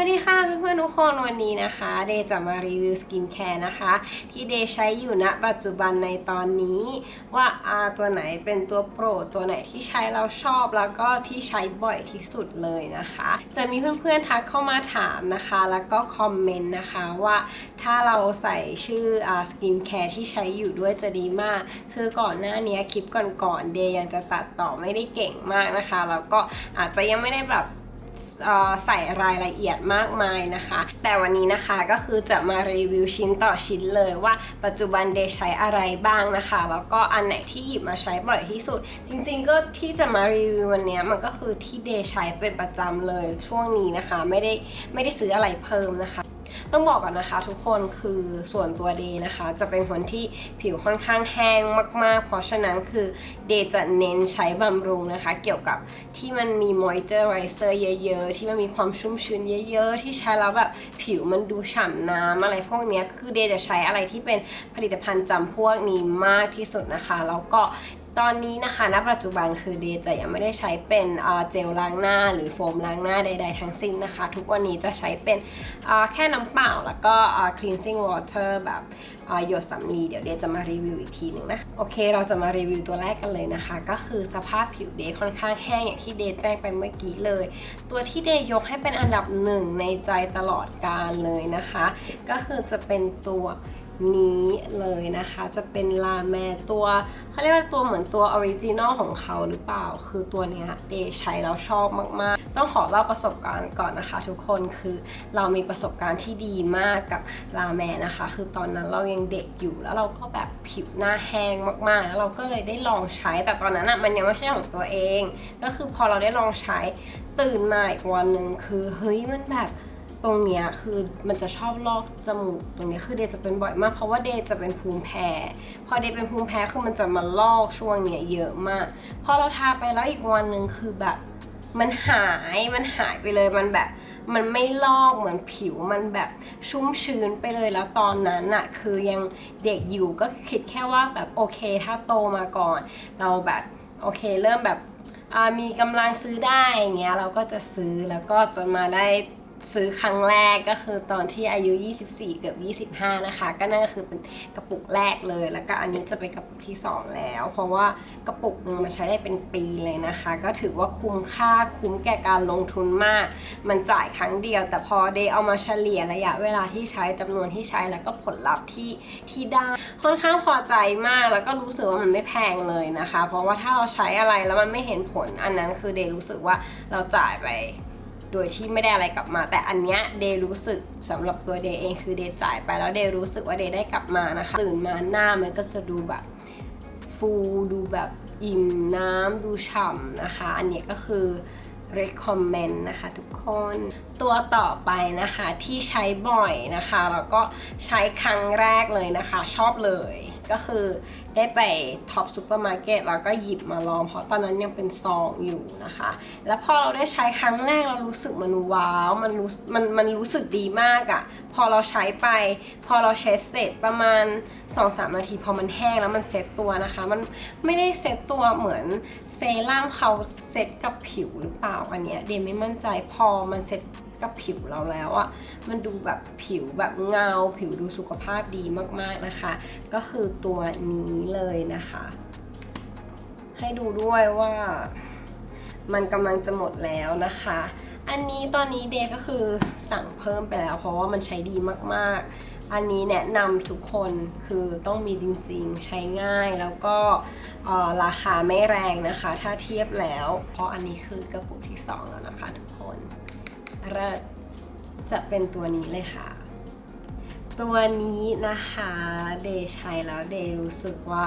วัสดีค่ะเพื่อนๆทุกคนวันนี้นะคะ เดย์จะมารีวิวสกินแคร์นะคะ ที่เดย์ใช้อยู่ณปัจจุบันในตอนนี้ ว่าอาตัวไหนเป็นตัวโปรดตัวไหนที่ใช้เราชอบแล้วก็ที่ใช้บ่อยที่สุดเลยนะคะ จะมีเพื่อนๆทักเข้ามาถามนะคะ แล้วก็คอมเมนต์นะคะว่าถ้าเราใส่ชื่อสกินแคร์ที่ใช้อยู่ด้วยจะดีมาก คือก่อนหน้านี้คลิปก่อนๆเดย์ยังจะตัดต่อไม่ได้เก่งมากนะคะแล้วก็อาจจะยังไม่ได้แบบ ใส่รายละเอียดมากมายนะคะ แต่วันนี้นะคะก็คือจะมารีวิวชิ้นต่อชิ้นเลยว่าปัจจุบันเดย์ใช้อะไรบ้างนะคะ แล้วก็อันไหนที่หยิบมาใช้บ่อยที่สุด จริงๆก็ที่จะมารีวิววันนี้มันก็คือที่เดย์ใช้เป็นประจำเลยช่วงนี้นะคะ ไม่ได้ไม่ได้ซื้ออะไรเพิ่มนะคะ ต้องบอกก่อนนะคะ ทุกคนคือส่วนตัวเดย์นะคะ จะเป็นคนที่ผิวค่อนข้างแห้งมาก ๆ เพราะฉะนั้นคือเดย์จะเน้นใช้บำรุงนะคะ เกี่ยวกับที่มันมี moisturizer เยอะ ๆ ที่มันมีความชุ่มชื้นเยอะ ๆ ที่ใช้แล้วแบบผิวมันดูฉ่ำน้ำอะไรพวกนี้คือเดย์จะใช้อะไรที่เป็นผลิตภัณฑ์จำพวกนี้มากที่สุดนะคะ แล้วก็ ตอนนี้นะคะณปัจจุบันคือเดย์จะยังไม่ได้ใช้เป็นเจลล้างหน้า หรือโฟมล้างหน้าใด ๆ ทั้งสิ้นนะคะ ทุกวันนี้จะใช้เป็นแค่น้ำเปล่าแล้วก็ cleansing water แบบหยดสำลีเดี๋ยวเดย์จะมารีวิวอีกทีหนึ่งนะโอเค เราจะมารีวิวตัวแรกกันเลยนะคะ ก็คือสภาพผิวเดย์ค่อนข้างแห้งอย่างที่เดย์แจ้งไปเมื่อกี้เลย ตัวที่เดย์ยกให้เป็นอันดับหนึ่งในใจตลอดกาลเลยนะคะ ก็คือจะเป็นตัว นี้เลยนะคะ จะเป็นลาแมตัวเขาเรียกว่าตัวเหมือนตัวออริจินอลของเขาหรือเปล่า คือตัวเนี้ยเดย์ใช้แล้วชอบมาก ๆ ต้องขอเล่าประสบการณ์ก่อนนะคะ ทุกคนคือเรามีประสบการณ์ที่ดีมากกับลาแมนะคะ คือตอนนั้นเรายังเด็กอยู่แล้วเราก็แบบผิวหน้าแห้งมากๆ แล้วเราก็เลยได้ลองใช้แต่ตอนนั้นอะมันยังไม่ใช่ของตัวเอง ก็คือพอเราได้ลองใช้ตื่นมาอีกวันหนึ่งคือเฮ้ยมันแบบ ตรงเนี้ยคือมันจะชอบลอกจมูกตรงเนี้ยคือเดย์จะเป็นบ่อยมาก เพราะว่าเดย์จะเป็นภูมิแพ้ พอเดย์เป็นภูมิแพ้คือมันจะมาลอกช่วงเนี้ยเยอะมาก พอเราทาไปแล้วอีกวันหนึ่งคือแบบมันหายมันหายไปเลยมันแบบมันไม่ลอกเหมือนผิวมันแบบชุ่มชื้นไปเลยแล้วตอนนั้นอะคือยังเด็กอยู่ก็คิดแค่ว่าแบบโอเคถ้าโตมาก่อน เราแบบโอเคเริ่มแบบมีกำลังซื้อได้อย่างเงี้ยเราก็จะซื้อแล้วก็จนมาได้ ซื้อครั้งแรกก็คือตอนที่อายุ 24 เกือบ 25 นะคะ ก็นั่นก็คือเป็นกระปุกแรกเลย แล้วก็อันนี้จะเป็นกระปุกที่ 2 แล้ว เพราะว่ากระปุกหนึงมันใช้ได้เป็นปีเลยนะคะ ก็ถือว่าคุ้มค่าคุ้มแก่การลงทุนมาก มันจ่ายครั้งเดียว แต่พอเดย์เอามาเฉลี่ยระยะเวลาที่ใช้จำนวนที่ใช้แล้วก็ผลลัพธ์ที่ที่ได้ค่อนข้างพอใจมากแล้วก็รู้สึกว่ามันไม่แพงเลยนะคะ เพราะว่าถ้าเราใช้อะไรแล้วมันไม่เห็นผลอันนั้นคือเดย์รู้สึกว่าเราจ่ายไป โดยที่ไม่ได้อะไรกลับมา แต่อันเนี้ยเดย์รู้สึกสำหรับตัวเดย์เองคือเดย์จ่ายไปแล้วเดย์รู้สึกว่าเดย์ได้กลับมานะคะตื่นมาหน้ามันก็จะดูแบบฟูดูแบบอิ่มน้ำดูฉ่ำนะคะ อันเนี้ยก็คือ recommend นะคะทุกคน ตัวต่อไปนะคะที่ใช้บ่อยนะคะ แล้วก็ใช้ครั้งแรกเลยนะคะ ชอบเลย ก็คือได้ไปท็อปซูเปอร์มาร์เก็ตแล้วก็หยิบมาลอง เพราะตอนนั้นยังเป็นซองอยู่นะคะ แล้วพอเราได้ใช้ครั้งแรกเรารู้สึกมันว้าวมันรู้มันมันรู้สึกดีมากอะ่ะ พอเราใช้ไป พอเราเช็ดเสร็จประมาณ 2-3 นาทีพอมันแห้งแล้วมันเซ็ตตัวนะคะ มันไม่ได้เซ็ตตัวเหมือนเซรั่มเขาเซ็ตกับผิวหรือเปล่าอันเนี้ยเดมไม่มั่นใจพอมันเซ็ต กับผิวเราแล้วอะมันดูแบบผิวแบบเงา ผิวดูสุขภาพดีมากๆนะคะ ก็คือตัวนี้เลยนะคะ ให้ดูด้วยว่ามันกำลังจะหมดแล้วนะคะ อันนี้ตอนนี้เดย์ก็คือสั่งเพิ่มไปแล้ว เพราะว่ามันใช้ดีมากๆ อันนี้แนะนำทุกคนคือต้องมีจริงๆ ใช้ง่ายแล้วก็ราคาไม่แรงนะคะ ถ้าเทียบแล้ว เพราะอันนี้คือกระปุกที่ 2 แล้วนะคะทุกคน เริ่จะเป็นตัวนี้เลยค่ะ ตัวนี้นะคะ เดย์ใช้แล้วเดย์รู้สึกว่า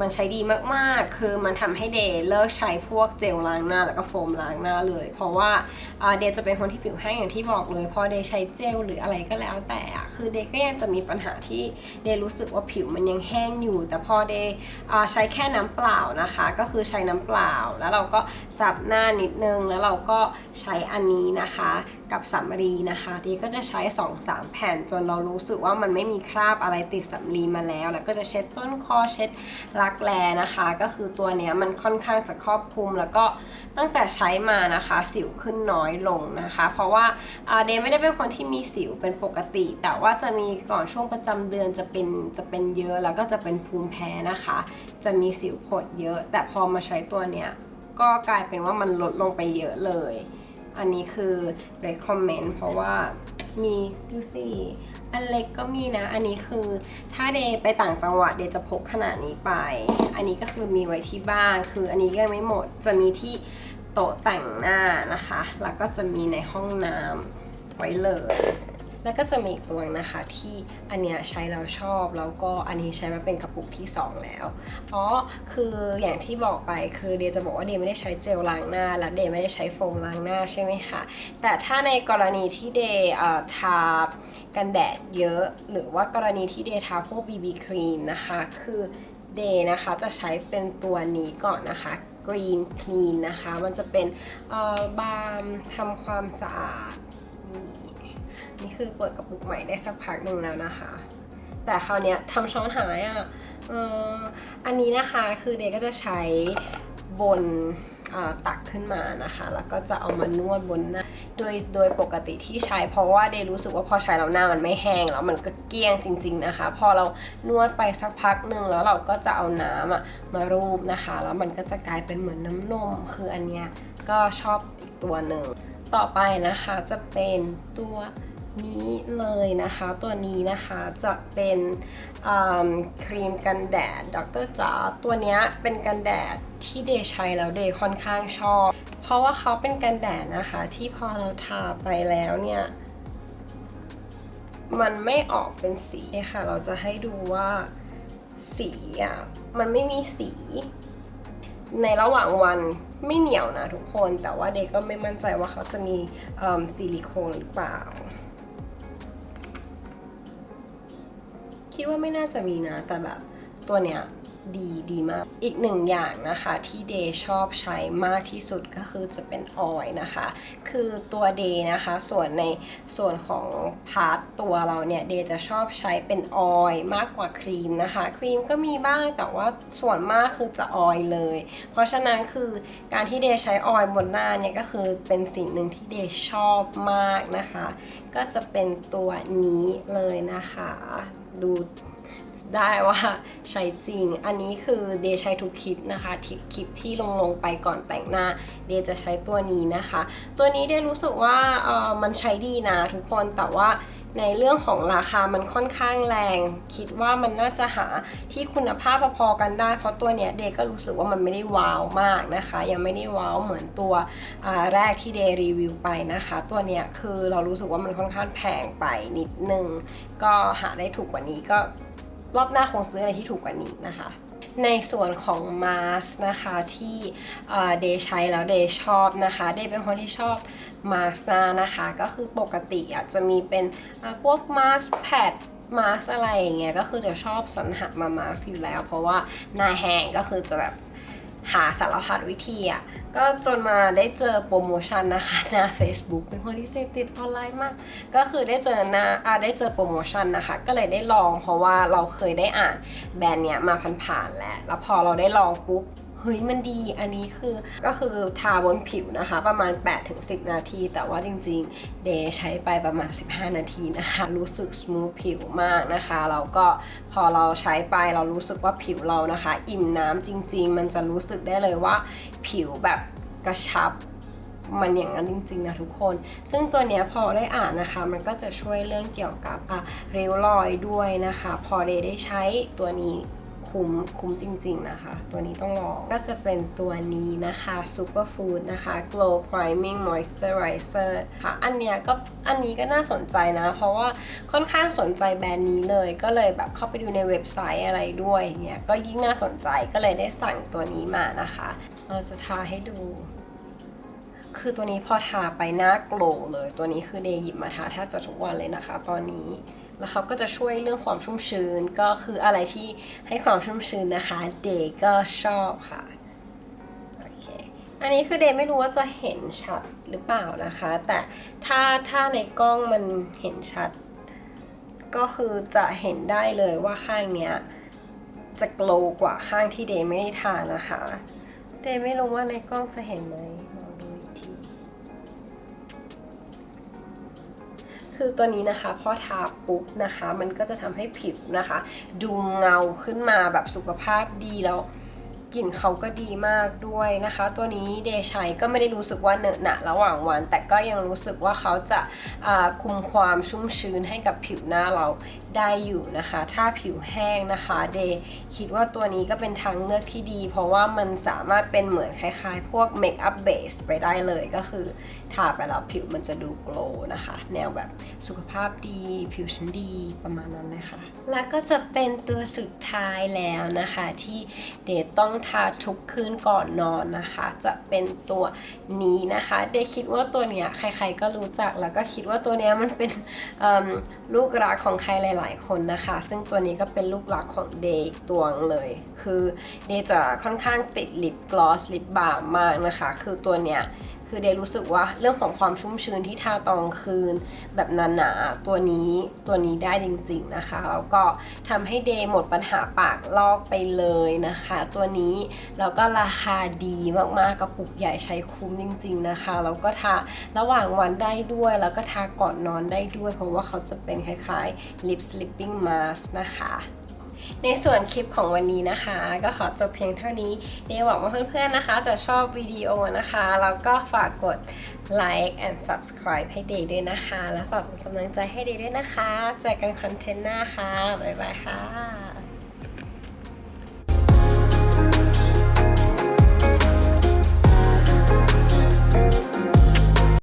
มันใช้ดีมากๆ คือมันทำให้เดย์เลิกใช้พวกเจลล้างหน้าแล้วก็โฟมล้างหน้าเลย เพราะว่าเดย์จะเป็นคนที่ผิวแห้งอย่างที่บอกเลยพอเดย์ใช้เจลหรืออะไรก็แล้วแต่อะคือเดย์ก็ยังจะมีปัญหาที่เดย์รู้สึกว่าผิวมันยังแห้งอยู่ แต่พอเดย์ใช้แค่น้ำเปล่านะคะ ก็คือใช้น้ำเปล่า แล้วเราก็ซับหน้านิดนึงแล้วเราก็ใช้อันนี้นะคะกับสำลีนะคะดีก็จะใช้2-3แผ่นจนเรารู้สึกว่ามันไม่มีคราบอะไรติดสำลีมาแล้ว แล้วก็จะเช็ดต้นคอเช็ดรักแร้นะคะ ก็คือตัวเนี้ยมันค่อนข้างจะครอบคลุมแล้วก็ตั้งแต่ใช้มานะคะ สิวขึ้นน้อยลงนะคะ เพราะว่าอ่าเดย์ไม่ได้เป็นคนที่มีสิวเป็นปกติ แต่ว่าจะมีก่อนช่วงประจำเดือนจะเป็นจะเป็นเยอะแล้วก็จะเป็นภูมิแพ้นะคะ จะมีสิวผดเยอะ แต่พอมาใช้ตัวเนี้ยก็กลายเป็นว่ามันลดลงไปเยอะเลย อันนี้คือ recommend เพราะว่ามีดูสิอันเล็กก็มีนะ อันนี้คือถ้าเดย์ไปต่างจังหวัดเดย์จะพกขนาดนี้ไป อันนี้ก็คือมีไว้ที่บ้าน คืออันนี้ยังไม่หมด จะมีที่โต๊ะแต่งหน้านะคะ แล้วก็จะมีในห้องน้ำไว้เลย แล้วก็จะมีอีกตัวนะคะที่อันเนี้ยใช้แล้วชอบแล้วก็อันนี้ใช้มาเป็นกระปุกที่ 2 แล้วอ๋อคืออย่างที่บอกไปคือเดย์จะบอกว่าเดย์ไม่ได้ใช้เจลล้างหน้า และเดย์ไม่ได้ใช้โฟมล้างหน้าใช่ไหมคะแต่ถ้าในกรณีที่เดย์ทากันแดดเยอะ หรือว่ากรณีที่เดย์ทาพวก BB ครีมนะคะคือเดย์นะคะจะใช้เป็นตัวนี้ก่อนนะคะ Green Clean นะคะ มันจะเป็นบาล์มทำความสะอาด นี่คือเปิดกระปุกใหม่ได้สักพักหนึ่งแล้วนะคะ แต่คราวเนี้ยทำช้อนหายอะ่ะอันนี้นะคะคือเดย์ก็จะใช้บนตักขึ้นมานะคะ แล้วก็จะเอามานวดบนหน้าโดยโดยปกติที่ใช้ เพราะว่าเดย์รู้สึกว่าพอใช้แล้วหน้ามันไม่แห้งแล้วมันก็เกลี้ยงจริง ๆนะคะ พอเรานวดไปสักพักหนึ่งแล้วเราก็จะเอาน้ำอะมารูปนะคะ แล้วมันก็จะกลายเป็นเหมือนน้ำนม คืออันเนี้ยก็ชอบอีกตัวหนึ่ง ต่อไปนะคะจะเป็นตัว นี้เลยนะคะ ตัวนี้นะคะจะเป็นครีมกันแดดดรจ๋าตัวนี้เป็นกันแดดที่เดย์ใช้แล้วเดย์ค่อนข้างชอบ เพราะว่าเขาเป็นกันแดดนะคะ ที่พอเราทาไปแล้วเนี่ย มันไม่ออกเป็นสีค่ะ เราจะให้ดูว่าสีอะมันไม่มีสีในระหว่างวันไม่เหนียวนะทุกคน แต่ว่าเด็กก็ไม่มั่นใจว่าเขาจะมีซิลิโคนหรือเปล่า คิดว่าไม่น่าจะมีนะ แต่แบบตัวเนี้ย ดีดีมาก อีกหนึ่งอย่างนะคะที่เดย์ชอบใช้มากที่สุดก็คือจะเป็นออยนะคะ คือตัวเดย์นะคะ ส่วนในส่วนของพาร์ทตัวเราเนี่ยเดย์จะชอบใช้เป็นออยมากกว่าครีมนะคะ ครีมก็มีบ้างแต่ว่าส่วนมากคือจะออยเลย เพราะฉะนั้นคือการที่เดย์ใช้ออยบนหน้าเนี่ยก็คือเป็นสิ่งหนึ่งที่เดย์ชอบมากนะคะ ก็จะเป็นตัวนี้เลยนะคะ ดู ได้ว่าใช้จริง อันนี้คือเดย์ใช้ทุกคลิปนะคะทิปคลิปที่ลงลงไปก่อนแต่งหน้า เดย์จะใช้ตัวนี้นะคะ ตัวนี้เดย์รู้สึกว่าเออมันใช้ดีนะทุกคนแต่ว่าในเรื่องของราคามันค่อนข้างแรง คิดว่ามันน่าจะหาที่คุณภาพพอๆกันได้ เพราะตัวเนี้ยเดก็รู้สึกว่ามันไม่ได้ว้าวมากนะคะ ยังไม่ได้ว้าวเหมือนตัวแรกที่เดรีวิวไปนะคะ ตัวเนี้ยคือเรารู้สึกว่ามันค่อนข้างแพงไปนิดนึง ก็หาได้ถูกกว่านี้ก็ รอบหน้าคงซื้ออะไรที่ถูกกว่านี้นะคะ ในส่วนของมาสนะคะที่เดย์ใช้แล้วเดย์ชอบนะคะเดย์เป็นคนที่ชอบมาสนานะคะ ก็คือปกติอะจะมีเป็นพวกมาสแพดมาสอะไรอย่างเงี้ยก็คือจะชอบสรรหามามาสอยู่แล้ว เพราะว่าหน้าแห้งก็คือจะแบบ หาสารพัดวิธีอะก็จนมาได้เจอโปรโมชั่นนะคะหน้า Facebook เป็นคนที่เสพติดออนไลน์มาก ก็คือได้เจอหน้าอ่าได้เจอโปรโมชั่นนะคะ ก็เลยได้ลองเพราะว่าเราเคยได้อ่านแบรนด์เนี้ยมาผ่านๆแล้ว แล้วพอเราได้ลองปุ๊บ ฮ้ยมันดีอันนี้คือก็คือทาบนผิวนะคะ ประมาณ 8-10 นาที แต่ว่าจริงๆเดย์ใช้ไปประมาณ 15 นาทีนะคะ รู้สึกส o t h ผิวมากนะคะแล้วก็พอเราใช้ไปเรารู้สึกว่าผิวเรานะคะ อิ่มน้ำจริง ๆ มันจะรู้สึกได้เลยว่าผิวแบบกระชับมันอย่างนั้นจริงๆนะทุกคน ซึ่งตัวเนี้ยพอได้อ่านนะคะ มันก็จะช่วยเรื่องเกี่ยวกับริ้วรอยด้วยนะคะ พอเดย์ได้ใช้ตัวนี้ คุ้มคุ้มจริง ๆนะคะ ตัวนี้ต้องลอง ก็จะเป็นตัวนี้นะคะ Superfood นะคะ Glow Priming Moisturizer ค่ะ อันเนี้ยก็อันนี้ก็น่าสนใจนะ เพราะว่าค่อนข้างสนใจแบรนด์นี้เลย ก็เลยแบบเข้าไปดูในเว็บไซต์อะไรด้วยเงี้ย ก็ยิ่งน่าสนใจก็เลยได้สั่งตัวนี้มานะคะ เราจะทาให้ดู คือตัวนี้พอทาไปหน้าโกล์เลย ตัวนี้คือเดย์หยิบมาทาแทบจะทุกวันเลยนะคะ ตอนนี้แล้วเขาก็จะช่วยเรื่องความชุ่มชื้นก็คืออะไรที่ให้ความชุ่มชื้นนะคะ เดย์ก็ชอบค่ะโอเคอันนี้คือเดย์ไม่รู้ว่าจะเห็นชัดหรือเปล่านะคะ แต่ถ้าถ้าในกล้องมันเห็นชัด ก็คือจะเห็นได้เลยว่าข้างเนี้ยจะโกลกว่าข้างที่เดย์ไม่ได้ทานะคะ เดย์ไม่รู้ว่าในกล้องจะเห็นไหม คือตัวนี้นะคะพอทาปุ๊บนะคะ มันก็จะทำให้ผิวนะคะ ดูเงาขึ้นมาแบบสุขภาพดีแล้ว กลิ่นเขาก็ดีมากด้วยนะคะ ตัวนี้เดย์ใช้ก็ไม่ได้รู้สึกว่าเหนอะหนะระหว่างวัน แต่ก็ยังรู้สึกว่าเขาจะคุมความชุ่มชื้นให้กับผิวหน้าเราได้อยู่นะคะ ถ้าผิวแห้งนะคะเดย์คิดว่าตัวนี้ก็เป็นทางเลือกที่ดี เพราะว่ามันสามารถเป็นเหมือนคล้ายๆ พวกเมคอัพเบสไปได้เลยก็คือทาไปแล้วผิวมันจะดูโกล์นะคะ แนวแบบสุขภาพดี ผิวชั้นดีประมาณนั้นเลยค่ะ แล้วก็จะเป็นตัวสุดท้ายแล้วนะคะที่เดย์ต้องทาทุกคืนก่อนนอนนะคะ จะเป็นตัวนี้นะคะเดคิดว่าตัวเนี้ยใครๆก็รู้จักแล้วก็คิดว่าตัวเนี้ยมันเป็นลูกรักของใครหลาย ๆ คนนะคะ ซึ่งตัวนี้ก็เป็นลูกรักของเดย์ตัวหนึ่งเลย คือเดย์จะค่อนข้างติดลิปกลอสลิปบาร์มากนะคะ คือตัวเนี้ย คือเดย์รู้สึกว่าเรื่องของความชุ่มชื้นที่ทาตอนกลางคืน แบบหนาๆตัวนี้ตัวนี้ได้จริงๆนะคะ แล้วก็ทำให้เดย์หมดปัญหาปากลอกไปเลยนะคะ ตัวนี้แล้วก็ราคาดีมากๆกระปุกใหญ่ใช้คุ้มจริง ๆนะคะแล้วก็ทาระหว่างวันได้ด้วย แล้วก็ทาก่อนนอนได้ด้วย เพราะว่าเขาจะเป็นคล้ายๆ lip sleeping mask นะคะ ในส่วนคลิปของวันนี้นะคะ ก็ขอจบเพียงเท่านี้เดย์หวังว่าเพื่อนๆนะคะ จะชอบวิดีโอนะคะ แล้วก็ฝากกด like and subscribe ให้เดย์ด้วยนะคะ แล้วฝากเป็นกำลังใจให้เดย์ด้วยนะคะ เจอกันคอนเทนต์หน้าค่ะ บ๊ายบายค่ะ